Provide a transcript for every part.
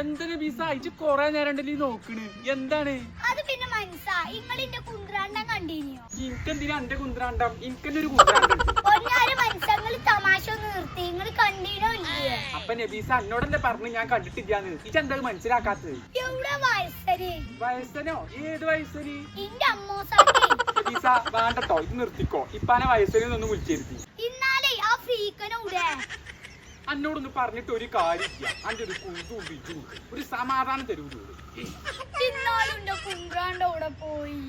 എന്തിനു ബീസ അയച്ച് കൊറേ നേരം ഉണ്ടല്ലോ ഈ നോക്കണ്? എന്താണ്? അത് പിന്നെ മനസ്സാ. ഇങ്ങളിന്റെ കുന്ത്രാണ്ടം കണ്ടീനിയോ? എനിക്കെന്തിനാ എന്റെ കുന്ത്രാണ്ടം? എനിക്കെന്നെ ഒരു കുന്ത്രാണ്ടം. ഒന്നാര് മനസ്സങ്ങൾ തമാശ ഒന്ന് നിർത്തി. ഇങ്ങൾ കണ്ടീനോ ഇല്ലേ അപ്പൊ നബീസ എന്നോടല്ലേ പറഞ്ഞു ഞാൻ കണ്ടിട്ടില്ലാന്ന്. ഇതെന്താ മനസ്സിലാക്കാത്തത്? എവിടെ വയസ്സര്? വയസ്സനോ? ഏത് വയസ്സരി? ഇന്റെ നബീസ വേണ്ടട്ടോ. ഇത് നിർത്തിക്കോ. ഇപ്പാനെ വയസ്സനൊന്നും വിളിച്ചിരുത്തി ഇന്നാലേ ആ ഫ്രീക്കനൂടെ എന്നോടൊന്ന് പറഞ്ഞിട്ട് ഒരു കാര്യമില്ല അന്റെ ഒരു കുന്തും ബിജും ഒരു സമാധാനം തരൂലോ ഇന്നാളുണ്ട് പോയി.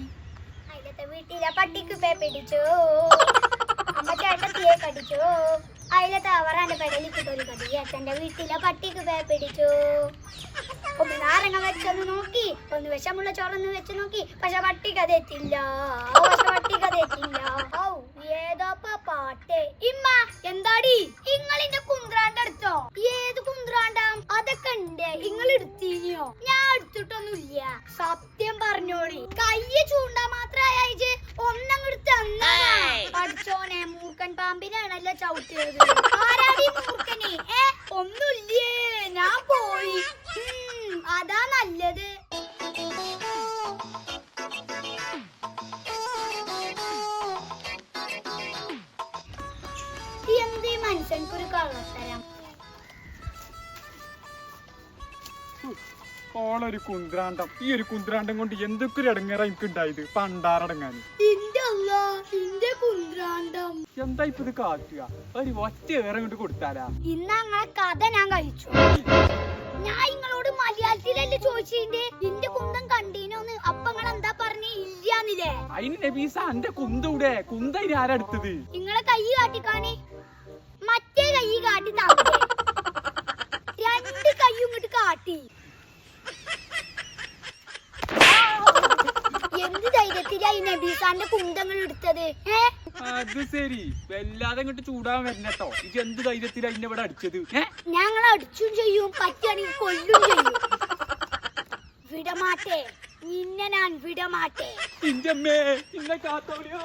വീട്ടിലെ പട്ടിക്ക് പേ അമ്മ വീട്ടിലെ പട്ടിക്ക് പേ വെച്ചൊന്ന് നോക്കി. ഒന്ന് വിഷമുള്ള ചോറൊന്ന് വെച്ച് നോക്കി. പക്ഷെ പട്ടിക്ക് അതെത്തില്ല പക്ഷെ പട്ടിക്ക് അതെത്തില്ല ഔ ഏതാപ്പ പാട്ട് ഇമ്മ എന്താടി ഇങ്ങളിന്റെ കുന്ത്രാണ്ട് എടുത്തോ ഏത് കുന്ത്രാണ്ടാം അതൊക്കെ ഉണ്ട് ഞാൻ എടുത്തിട്ടൊന്നുമില്ല. സത്യം പറഞ്ഞോളി കയ്യ് ചൂണ്ടാ മാത്രായി ഒന്നങ്ങോട്ട് തന്നാ പഠിച്ചോനെ മൂർക്കൻ പാമ്പിനാണല്ലോ ചവിട്ടിയത്. ആരാടി മൂർഖനെ? ഓളൊരു കുന്ത്രാണ്ടം. ഈ ഒരു കുന്ത്രാണ്ടം കൊണ്ട് എന്തൊക്കെ ഒരു ഇടങ്ങേറ എനിക്ക് ഉണ്ടായത് പണ്ടാറടങ്ങാൻ എന്താ ഇപ്പൊ ഇത് കാട്ടുക? ഒരു ഒറ്റ ഏറെ കൊണ്ട് കൊടുത്താലാ? ഇന്ന് അങ്ങനെ കഥ ഞാൻ കഴിച്ചു. ഞാൻ നിങ്ങളോട് മലയാളത്തിലല്ലേ ചോദിച്ചിന്റെ നിന്റെ കുന്തം കണ്ടീനോന്ന് അപ്പങ്ങൾ നിങ്ങൾ എന്താ പറഞ്ഞേ? ഇല്ലാന്നില്ലേ അതിന് നബീസ എന്റെ കുന്തൂടെ കുന്ത ഇനി ആരടുത്തത് നിങ്ങളെ കൈ കാട്ടിക്കാണേ മറ്റേ കൈ കാട്ടി താങ്കളെ രണ്ട് കൈയും ഇങ്ങോട്ട് കാട്ടി എന്ത് ധൈര്യത്തിലാ ഈ നബീസാന്റെ കുന്തങ്ങൾ എടുത്തത്. അത് ശരി. വല്ലാതെ ഇങ്ങോട്ട് ചൂടാൻ വരണട്ടോ ഇത് എന്ത് ധൈര്യത്തിലാ ഇന്നെ ഇവിടെ അടിച്ചത്? ഞങ്ങൾ അടിച്ചും ചെയ്യും പറ്റുകയാണെങ്കിൽ കൊല്ലും ചെയ്യും. വിടമാട്ടെ നിന്നെ ഞാൻ വിടമാട്ടെ ഇന്റെ അമ്മേ ഇന്നെ കാത്തോളിയോ?